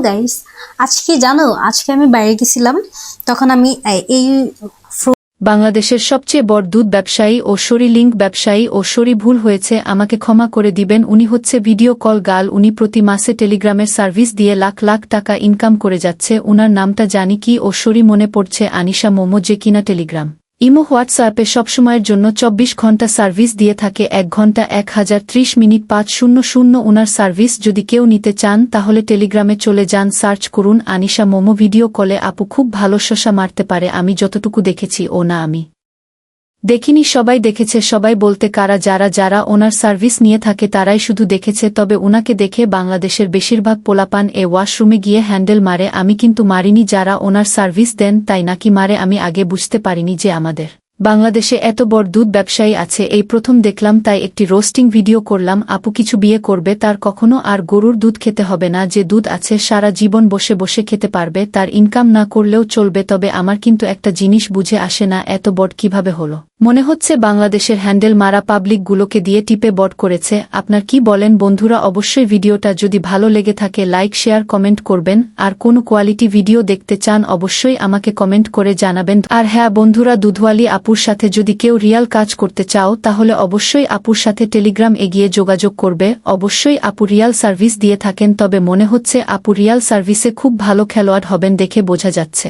Guys, আজকে জানো, আজকে আমি বাইরে গেছিলাম, তখন আমি এই- বাংলাদেশের সবচেয়ে বড় দুধ ব্যবসায়ী ও লিঙ্ক ব্যবসায়ী ও ভুল হয়েছে, আমাকে ক্ষমা করে দিবেন। উনি হচ্ছে ভিডিও কল গাল, উনি প্রতি মাসে টেলিগ্রামের সার্ভিস দিয়ে লাখ লাখ টাকা ইনকাম করে যাচ্ছে। উনার নামটা জানি কি ও মনে পড়ছে আনিশা মোমো যে কিনা টেলিগ্রাম। ইমো হোয়াটসঅ্যাপে সবসময়ের জন্য চব্বিশ ঘণ্টা সার্ভিস দিয়ে থাকে এক ঘণ্টা এক হাজার ত্রিশ মিনিট পাঁচ শূন্য শূন্য ওনার সার্ভিস। যদি কেউ নিতে চান, তাহলে টেলিগ্রামে চলে যান, সার্চ করুন আনিশা মোমো ভিডিও কলে। আপু খুব ভালো শসা মারতে পারে, আমি যতটুকু দেখেছি, ও না আমি। দেখিনি সবাই দেখেছে, সবাই বলতে কারা যারা যারা ওনার সার্ভিস নিয়ে থাকে তারাই শুধু দেখেছে, তবে ওনাকে দেখে বাংলাদেশের বেশিরভাগ পোলাপান এ ওয়াশরুমে গিয়ে হ্যান্ডেল মারে, আমি কিন্তু মারিনি, যারা ওনার সার্ভিস দেন তাই নাকি মারে, আমি আগে বুঝতে পারিনি যে আমাদের বাংলাদেশে এত বড় দুধ ব্যবসায়ী আছে, এই প্রথম দেখলাম, তাই একটি রোস্টিং ভিডিও করলাম, আপু কিছু বিয়ে করবে, তার কখনো আর গরুর দুধ খেতে হবে না, যে দুধ আছে সারা জীবন বসে বসে খেতে পারবে, তার ইনকাম না করলেও চলবে, তবে আমার কিন্তু একটা জিনিস বুঝে আসে না, এত বড় কীভাবে হলো। মনে হচ্ছে বাংলাদেশের হ্যান্ডেল মারা পাবলিকগুলোকে দিয়ে টিপে বট করেছে। আপনার কি বলেন বন্ধুরা? অবশ্যই ভিডিওটা যদি ভালো লেগে থাকে, লাইক, শেয়ার, কমেন্ট করবেন। আর কোন কোয়ালিটি ভিডিও দেখতে চান, অবশ্যই আমাকে কমেন্ট করে জানাবেন। আর হ্যাঁ বন্ধুরা, দুধওয়ালি আপুর সাথে যদি কেউ রিয়াল কাজ করতে চাও, তাহলে অবশ্যই আপুর সাথে টেলিগ্রাম এগিয়ে যোগাযোগ করবে। অবশ্যই আপু রিয়াল সার্ভিস দিয়ে থাকেন, তবে মনে হচ্ছে আপু রিয়াল সার্ভিসে খুব ভালো খেলোয়াড় হবেন দেখে বোঝা যাচ্ছে।